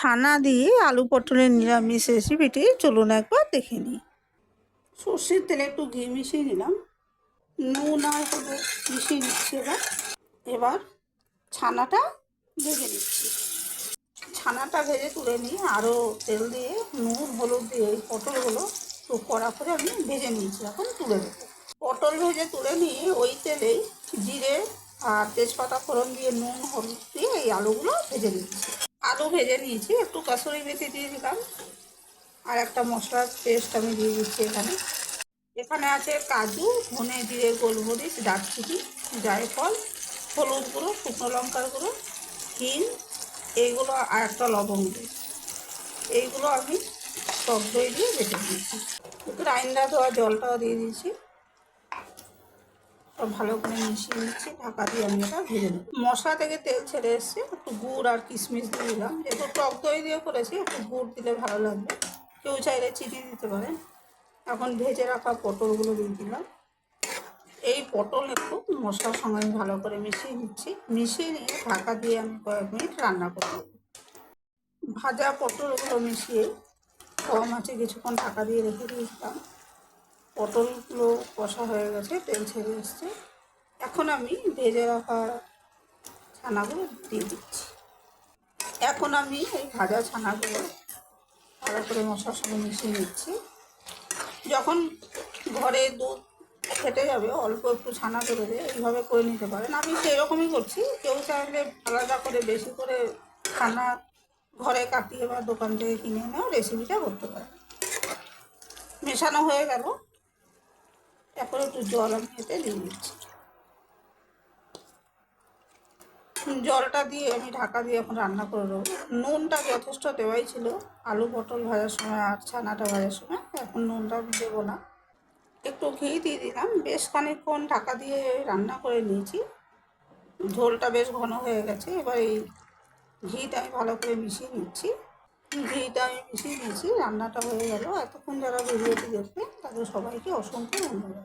ছানা দিয়ে আলু পটলের নিরামিষ রেসিপিটি চলুন একবার দেখে নিই। সর্ষের তেলে একটু ঘি মিশিয়ে নিলাম। নুন আর হলুদ মিশিয়ে নিচ্ছি এবার। এবার ছানাটা ভেজে নিচ্ছি। ছানাটা ভেজে তুলে নিয়ে আরও তেল দিয়ে, নুন, হলুদ দিয়ে, এই পটলগুলো একটু কড়া করে আমি ভেজে নিয়েছি, এখন তুলে দেবো পটল ভেজে তুলে নিয়ে ওই তেলেই জিরে আর তেজপাতা ফোড়ন দিয়ে নুন, হলুদ দিয়ে এই আলুগুলো ভেজে নিচ্ছি। আলু ভেজে নিয়েছি, একটু কাসুরি মেথি দিয়ে দিলাম। আর একটা মশলার পেস্ট আমি দিয়ে দিচ্ছি এখানে। এখানে আছে কাজু, ধনে দিয়ে গোলমরিচ, দারচিনি, জায়ফল, হলুদ গুঁড়ো, শুকনো লঙ্কার গুঁড়ো, হিং, এইগুলো আর একটা লবঙ্গ এইগুলো আমি টক দই দিয়ে বেটে দিয়েছি গ্রাইন্ডার দেওয়া জলটাও দিয়ে দিয়েছি। ভালো করে মিশিয়ে নিচ্ছি, ঢাকা দিয়ে আমি এটা ভেজে নেব। মশলা থেকে তেল ছেড়ে এসছে, একটু গুড় আর কিশমিশ দিয়ে দিলাম। যেহেতু টক দই দিয়ে করেছি, একটু গুড় দিলে ভালো লাগবে। কেউ চাইলে চিনি দিতে পারেন। এখন ভেজে রাখা পটলগুলো দিয়ে দিলাম। এই পটল একটু মশলার সঙ্গে ভালো করে মিশিয়ে নিচ্ছি। মিশিয়ে নিয়ে ঢাকা দিয়ে আমি কয়েক মিনিট রান্না করব। ভাজা পটলগুলো মিশিয়ে কম আছে, কিছুক্ষণ ঢাকা দিয়ে রেখে দিয়েছিলাম। পটলগুলো কষা হয়ে গেছে, তেল ছেড়ে এসছে। এখন আমি ভেজে রাখা ছানাগুলো দিয়ে দিচ্ছি। এখন আমি এই ভাজা ছানাগুলো ভালো করে মশলার সঙ্গে মিশিয়ে নিচ্ছি। যখন ঘরে দুধ ফেটে যাবে, অল্প একটু ছানা করে দিয়ে এইভাবে করে নিতে পারেন। আমি সেই রকমই করছি। কেউ চাইলে আলাদা করে বেশি করে ছানা ঘরে কাটিয়ে বা দোকান থেকে কিনে এনেও রেসিপিটা করতে পারেন। মেশানো হয়ে গেল। এখন একটু জল আমি এতে দিয়ে দিচ্ছি। জলটা দিয়ে আমি ঢাকা দিয়ে এখন রান্না করে দেবো নুনটা যথেষ্ট দেওয়াই ছিল। আলু পটল ভাজার সময় আর ছানাটা ভাজার সময়, এখন নুনটা দেবো না। একটু ঘি দিয়ে দিলাম। বেশ খানিকক্ষণ ঢাকা দিয়ে রান্না করে নিয়েছি। ঝোলটা বেশ ঘন হয়ে গেছে। এবার এই ঘিটা আমি ভালো করে মিশিয়ে নিচ্ছি। ঘিটা আমি মিশিয়ে দিয়েছি রান্নাটা হয়ে গেল। এতক্ষণ যারা ভিডিওটি দেখবেন তাদের সবাইকে অসংখ্য ধন্যবাদ।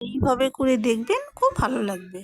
এইভাবে করে দেখবেন, খুব ভালো লাগবে।